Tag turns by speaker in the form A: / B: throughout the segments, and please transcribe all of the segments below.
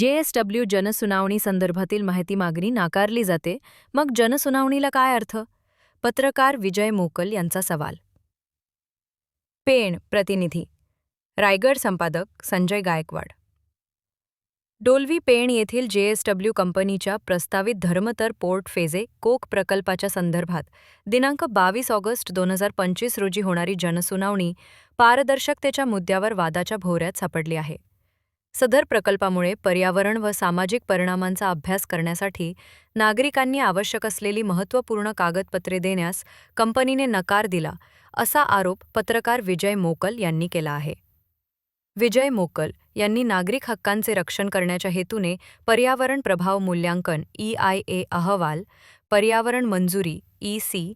A: JSW जनसुनावणी संदर्भातील माहिती मागणी नाकारली जाते. मग जनसुनावणीला काय अर्थ? पत्रकार विजय मोकल यांचा सवाल. पेण प्रतिनिधी. रायगड संपादक संजय गायकवाड. डोलवी पेण येथील जेएसडब्ल्यू कंपनीच्या प्रस्तावित धर्मतर पोर्ट फेजे कोक प्रकल्पाच्या संदर्भात दिनांक बावीस ऑगस्ट दोन हजार पंचवीस रोजी होणारी जनसुनावणी पारदर्शकतेच्या मुद्द्यावर वादाच्या भोवऱ्यात सापडली आहे. सदर प्रकल्पामुळे पर्यावरण व सामाजिक परिणामांचा अभ्यास करण्यासाठी नागरिकांनी आवश्यक असलेली महत्त्वपूर्ण कागदपत्रे देण्यास कंपनीने नकार दिला असा आरोप पत्रकार विजय मोकल यांनी केला आहे. विजय मोकल यांनी नागरिक हक्कांचे रक्षण करण्याच्या हेतूने पर्यावरण प्रभाव मूल्यांकन ई आय ए अहवाल पर्यावरण मंजुरी ई सी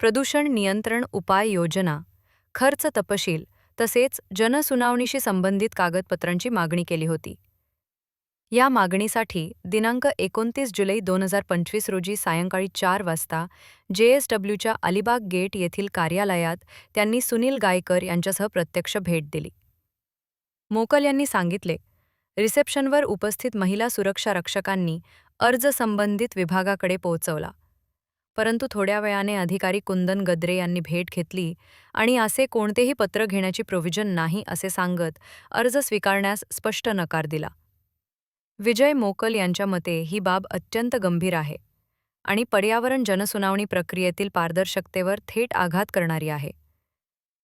A: प्रदूषण नियंत्रण उपाय योजना खर्च तपशील तसेच जनसुनावणीशी संबंधित कागदपत्रांची मागणी केली होती. या मागणीसाठी दिनांक एकोणतीस जुलै दोन हजार पंचवीस रोजी सायंकाळी चार वाजता जेएसडब्ल्यूच्या अलिबाग गेट येथील कार्यालयात त्यांनी सुनील गायकर यांच्यासह प्रत्यक्ष भेट दिली. मोकल यांनी सांगितले रिसेप्शनवर उपस्थित महिला सुरक्षा रक्षकांनी अर्ज संबंधित विभागाकडे पोहोचवला. परंतु थोड्या वेळाने अधिकारी कुंदन गद्रे यांनी भेट घेतली आणि असे कोणतेही पत्र घेण्याची प्रोव्हिजन नाही असे सांगत अर्ज स्वीकारण्यास स्पष्ट नकार दिला. विजय मोकल यांच्या मते ही बाब अत्यंत गंभीर आहे आणि पर्यावरण जनसुनावणी प्रक्रियेतील पारदर्शकतेवर थेट आघात करणारी आहे.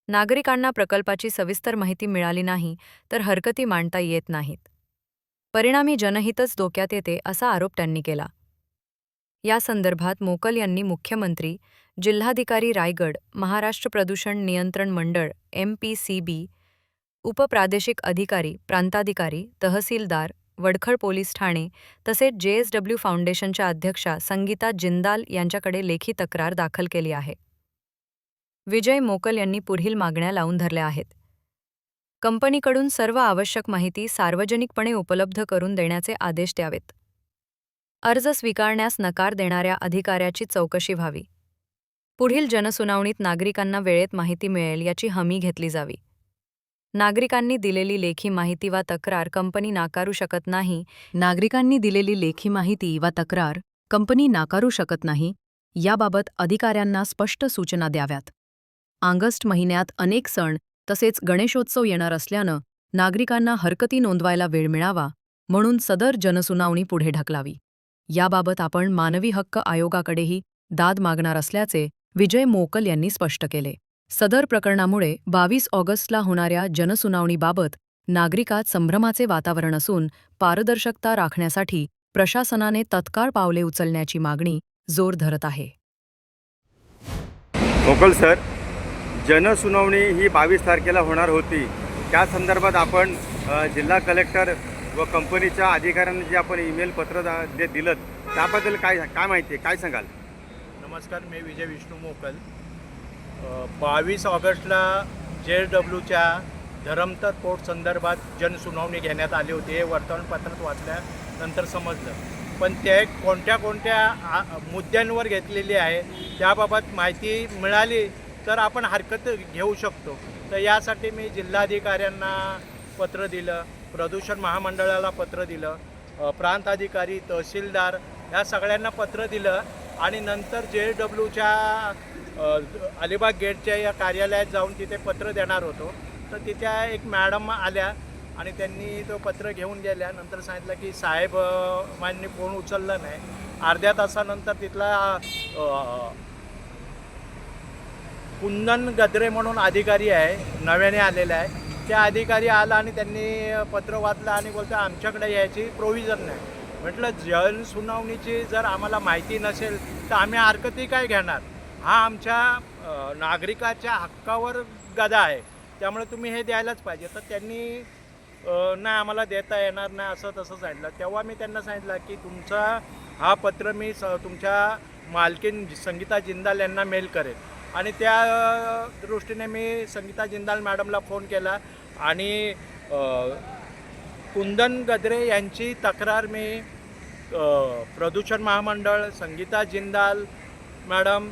A: नागरिकांना प्रकल्पाची सविस्तर माहिती मिळाली नाही तर हरकती मांडता येत नाहीत. परिणामी जनहितच धोक्यात येते असा आरोप त्यांनी केला. या संदर्भात मोकल यांनी मुख्यमंत्री जिल्हाधिकारी रायगड महाराष्ट्र प्रदूषण नियंत्रण मंडळ एम पी सी बी उपप्रादेशिक अधिकारी प्रांताधिकारी तहसीलदार वडखळ पोलीस ठाणे तसेच जेएसडब्ल्यू फाउंडेशनच्या अध्यक्षा संगीता जिंदाल यांच्याकडे लेखी तक्रार दाखल केली आहे. विजय मोकल यांनी पुढील मागण्या लावून धरल्या आहेत. कंपनीकडून सर्व आवश्यक माहिती सार्वजनिकपणे उपलब्ध करून देण्याचे आदेश द्यावेत. अर्ज स्वीकारण्यास नकार देणाऱ्या अधिकाऱ्याची चौकशी व्हावी. पुढील जनसुनावणीत नागरिकांना वेळेत माहिती मिळेल याची हमी घेतली जावी. नागरिकांनी दिलेली लेखी माहिती वा तक्रार कंपनी नाकारू शकत नाही. नागरिकांनी दिलेली लेखी माहिती वा तक्रार कंपनी नाकारू शकत नाही याबाबत अधिकाऱ्यांना स्पष्ट सूचना द्याव्यात. ऑगस्ट महिन्यात अनेक सण तसेच गणेशोत्सव येणार असल्यानं नागरिकांना हरकती नोंदवायला वेळ मिळावा म्हणून सदर जनसुनावणी पुढे ढकलावी. याबाबत आपण मानवी हक्क आयोगाकडेही दाद मागणार असल्याचे विजय मोकल यांनी स्पष्ट केले. सदर प्रकरणामुळे बावीस ऑगस्टला होणाऱ्या जनसुनावणीबाबत नागरिकात संभ्रमाचे वातावरण असून पारदर्शकता राखण्यासाठी प्रशासनाने तत्काळ पावले उचलण्याची मागणी जोर धरत आहे.
B: मोकल सर जनसुनावणी ही बावीस तारखेला होणार होती. त्या संदर्भात आपण जिल्हा कलेक्टर व कंपनीच्या अधिकाऱ्यांना जे आपण ईमेल पत्र दा- जे दिलं त्याबद्दल काय काय माहिती आहे? काय सांगाल?
C: नमस्कार मी विजय विष्णू मोकल. बावीस ऑगस्टला जे एस डब्ल्यूच्या धरमतर पोर्ट संदर्भात जनसुनावणी घेण्यात आली होती. हे वर्तमानपत्रात वाचल्यानंतर समजलं. पण ते कोणत्या कोणत्या मुद्द्यांवर घेतलेली आहे त्याबाबत माहिती मिळाली तर आपण हरकत घेऊ शकतो. तर यासाठी मी जिल्हाधिकाऱ्यांना पत्र दिलं. प्रदूषण महामंडळाला पत्र दिलं प्रांत अधिकारी तहसीलदार ह्या सगळ्यांना पत्र दिलं आणि नंतर जे डब्ल्यूच्या अलिबाग गेटच्या या कार्यालयात जाऊन तिथे पत्र देणार होतो. तर तिथे एक मॅडम आल्या आणि त्यांनी तो पत्र घेऊन गेल्या. नंतर सांगितलं की साहेब मान्य फोन उचलला नाही. अर्ध्या तासानंतर तिथला कुंदन गद्रे म्हणून अधिकारी आहे नव्याने आलेला आहे. त्या अधिकारी आला आणि त्यांनी पत्र वाचलं आणि बोलतो आमच्याकडे यायची प्रोव्हिजन नाही. म्हटलं जन सुनावणीची जर आम्हाला माहिती नसेल तर आम्ही हरकती काय घेणार? हा आमच्या नागरिकाच्या हक्कावर गदा आहे. त्यामुळे तुम्ही हे द्यायलाच पाहिजे. तर त्यांनी नाही आम्हाला देता येणार नाही असं तसं सांगितलं. तेव्हा मी त्यांना सांगितलं की तुमचा हा पत्र मी स तुमच्या मालकीन संगीता जिंदाल यांना मेल करेल आणि त्या दृष्टीने मी संगीता जिंदाल मॅडमला फोन केला आणि कुंदन गद्रे यांची तक्रार मी प्रदूषण महामंडळ संगीता जिंदाल मॅडम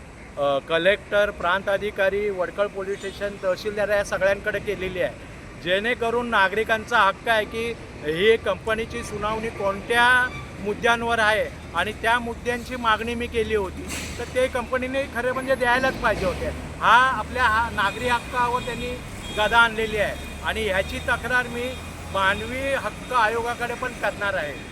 C: कलेक्टर प्रांत अधिकारी वडकळ पोलीस स्टेशन तहसीलदार या सगळ्यांकडे केलेली आहे. जेणेकरून नागरिकांचा हक्क आहे की ही कंपनीची सुनावणी कोणत्या मुद्द्यांवर आहे आणि त्या मुद्द्यांची मागणी मी केली होती. तर ते कंपनीने खरे म्हणजे द्यायलाच पाहिजे होते. हा आपल्या हा नागरी हक्कावर त्यांनी गदा आणलेली आहे. आणि ह्याची तक्रार मी मानवी हक्क आयोगाकडे पण करणार आहे.